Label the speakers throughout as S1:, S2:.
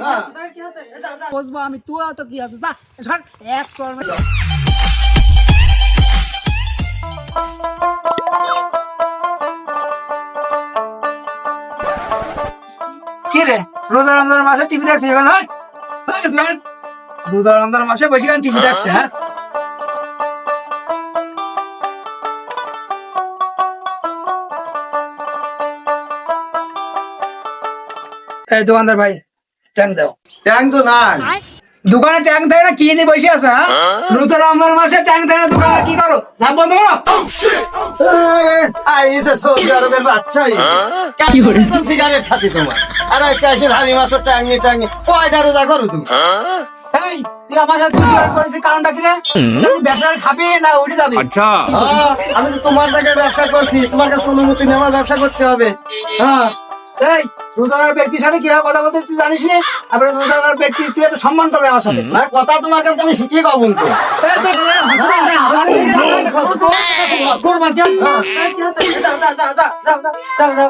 S1: হ্যাঁ।
S2: বসবো আমি তুই তো কি আছে এক কি রে রোজা রমজান মাসে টিভি দেখছিস এখন হয় রোজা রমজান মাসে বসে কেন টিভি দেখছে হ্যাঁ এই দোকানদার ভাই ট্যাঙ্ক দাও।
S1: ট্যাং তো নাই।
S2: দোকানে ট্যাঙ্ক থাকে না কি নিয়ে বসে আছে হ্যাঁ? রোজা রমজান মাসে ট্যাঙ্ক থাকে না দোকানে কি করো? ঝাপ বন্ধ। করো।
S1: আইসে সৌদি আরবের বাচ্চা কি করে সিগারেট খাতি তোমার। আর আজকে এসে ধানি মাছের ট্যাঙ্গি ট্যাঙ্গি কয়টা রোজা করো তুমি?
S2: এই তুই আমার সাথে দুই করেছিস কারণটা কি রে? ব্যবসা খাবি না উঠে যাবি?
S1: হ্যাঁ, আমি তো তোমার জায়গায় ব্যবসা করছি। তোমার কাছে অনুমতি নেওয়া ব্যবসা করতে হবে। হ্যাঁ
S2: এই রোজাদার ব্যক্তির সাথে কীভাবে কথা বলতে তুই জানিস না? আবার রোজাদার ব্যক্তি তুই একটু সম্মান করবে আমার সাথে।
S1: না কথা তোমার কাছে আমি শিখিয়ে পাবো কিন্তু
S2: কি আছে? আছে?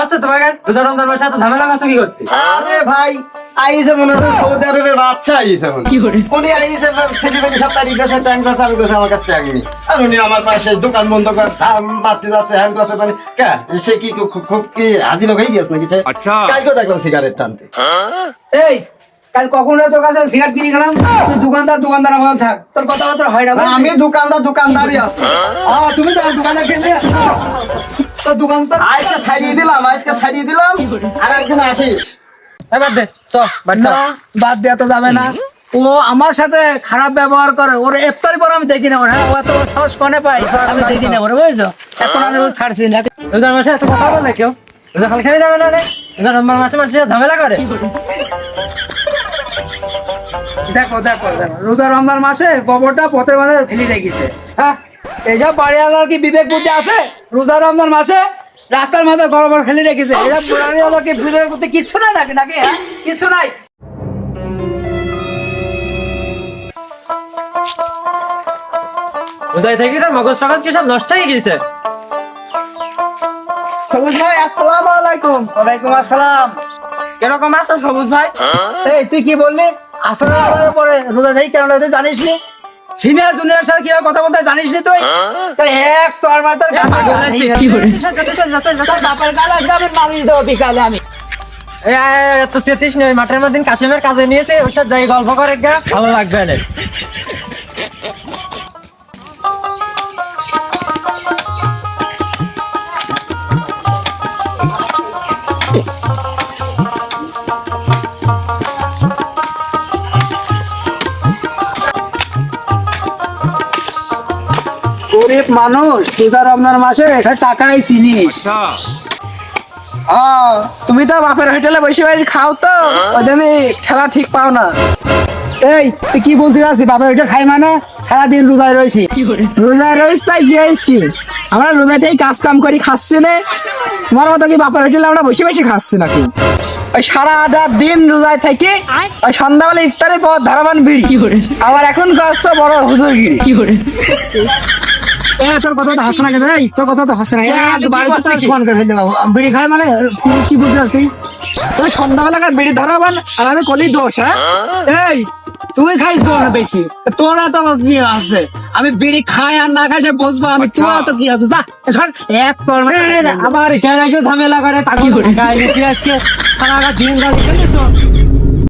S3: হচ্ছে তোমার রোজা রমজান ঝামেলা করছ কি করতে?
S1: আরে ভাই আইসে মনে হচ্ছে সৌদি আরবের বাচ্চা আইসে মনে উনি আইসে ছেলে মেয়ে সব তারিখ আছে ট্যাঙ্ক আছে আমি কাছে আমার কাছে ট্যাঙ্ক নেই। আর উনি আমার পাশে দোকান বন্ধ করে থাম, মারতে যাচ্ছে করছে মানে কে? সে কি খুব- খুব কি লোক হয়ে নাকি কালকেও দেখলাম সিগারেট টানতে।
S2: এই কাল কখন তোর কাছে সিগারেট কিনে গেলাম? তুই দোকানদার দোকানদার আমার থাক। তোর কথাবার্তা হয় না
S1: আমি দোকানদার দোকানদারই আছি।
S2: হ্যাঁ তুমি তো আমার দোকানদার কিনবে তোর দোকান তো
S1: আজকে ছাড়িয়ে দিলাম আজকে ছাড়িয়ে দিলাম। আর একদিন আসিস।
S3: বাদ দে
S2: না বাদ দেওয়া তো যাবে না। ও আমার সাথে খারাপ ব্যবহার করে ওর ইফতারি পর আমি দেখি না ওর হ্যাঁ ও এত সাহস কনে পাই আমি দেখি না ওরে বুঝছ? এখন আমি ছাড়ছি না
S3: রোজার মাসে এত কথা বলে কেউ? রোজা খালি খেয়ে যাবে না রে? রোজা রমজান মাসে মানুষ ঝামেলা করে।
S2: দেখো দেখো দেখো রোজা রমজান মাসে গোবরটা পথের মাঝে ফেলে রেখেছে। হ্যাঁ এইসব বাড়ি কি বিবেক বুদ্ধি আছে? রোজা রমজান মাসে রাস্তার মাঝে গোবর ফেলে রেখেছে। এরা বাড়ি আলার কি বিবেক বুদ্ধি কিচ্ছু নাই নাকি নাকি হ্যাঁ? কিচ্ছু নাই।
S3: রোজায় থেকে তোর? মগজ টগজ কি সব নষ্ট হয়ে গেছে?
S2: সবুজ ভাই আসসালামু আলাইকুম। ওয়ালাইকুম আসসালাম।
S3: কীরকম আছো সবুজ ভাই?
S2: এই তুই কি বললি? আসলে পরে রোজা থেকে কেন জানিস নি সিনিয়র জুনিয়র সাথে কীভাবে কথা বলতে জানিস নি তুই? তোর এক চর মার তোর
S3: কি করে?
S2: তোর বাপের গাল আমি মারিয়ে দেবো বিকালে আমি।
S3: এত চেতিস নি ওই মাঠের মধ্যে কাশেমের কাজে নিয়েছে ওই সাথে যাই গল্প করে গা। ভালো লাগবে না।
S2: গরিব মানুষ রোজা রমজান মাসে এখানে টাকাই চিনিস ও, তুমি তো বাপের হোটেলে বসে বসে খাও তো ওই জন্য ঠেলা ঠিক পাও না। এই তুই কি বলতে চাচ্ছিস বাপের হোটেল খাই মানে? সারাদিন রোজায় রয়েছি রোজায় রয়েছ তাই গিয়েছ কি? আমরা রোজাতেই কাজ কাম করি খাচ্ছি না। তোমার মতো কি বাপের হোটেলে আমরা বসে বসে খাচ্ছি নাকি? ওই সারা দিন রোজায় থেকে ওই সন্ধ্যাবেলা ইফতারের পর ধারাবান বিড়ি। আবার এখন করছ বড় হুজুরগিরি। এ তোর কথা তো হাসে না কেন এই তোর কথা তো হাসে না বাড়িতে তো সমান করে ফেলতে পারব। বিড়ি খায় মানে কি- কি বুঝতে পারছিস তুই? সন্ধ্যাবেলাকার বিড়ি ধরাবান আর আমি কলি দোষ হ্যাঁ? এই তুই খাইস দোষ বেশি। তোরা তো কি আছে? আমি বিড়ি খাই আর না খাই সে বুঝব আমি। তোরা তো কি আছে? যা সর, এক
S3: আবার এখানে এসে ঝামেলা করে তাকে আজকে দিন রাত